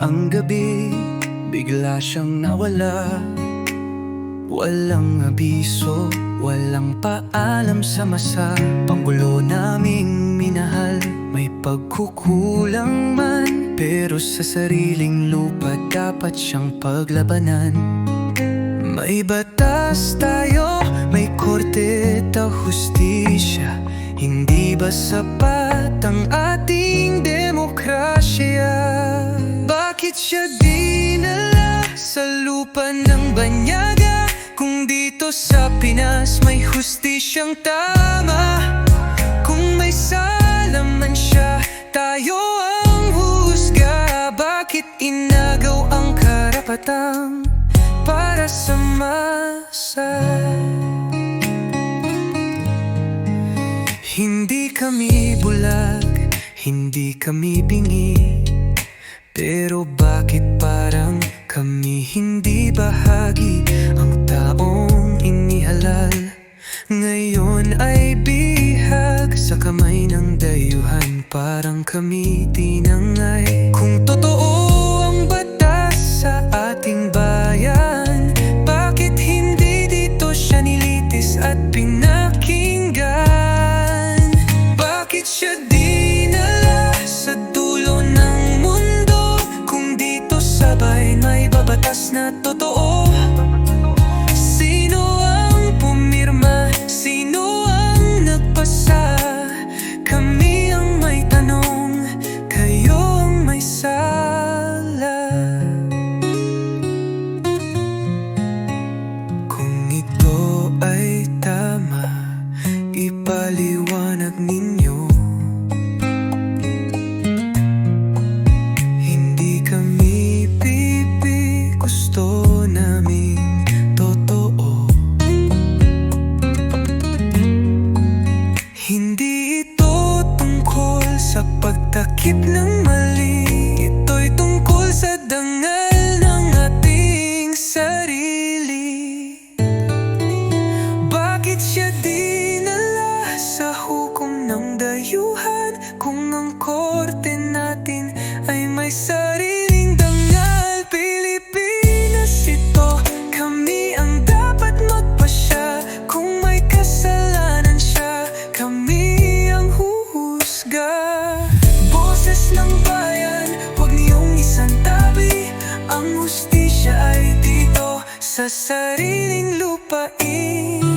ang gabi, bigla siyang nawala. Walang abiso, walang paalam sa masa. Panggulo naming minahal, may pagkukulang man. Pero sa sariling lupa dapat siyang paglabanan. May batas tayo, may korte at hustisya. Hindi ba sapat ang ating lupa ng banyaga? Kung dito sa Pinas may hustisyang tama Kung may sala man siya, tayo ang husga Bakit inagaw ang karapatang para sa masa? Hindi kami bulag, hindi kami bingi Pero bakit parang kami hindi bahagi Ang taong inihalal. Ngayon ay bihag sa kamay ng dayuhan. Parang kami tinangay ang korte natin ay may sariling dangal. Pilipinas ito, kami ang dapat magpasya. Kung may kasalanan siya, kami ang huhusga. Boses ng bayan, huwag niyong isantabi Ang hustisya ay dito sa sariling lupain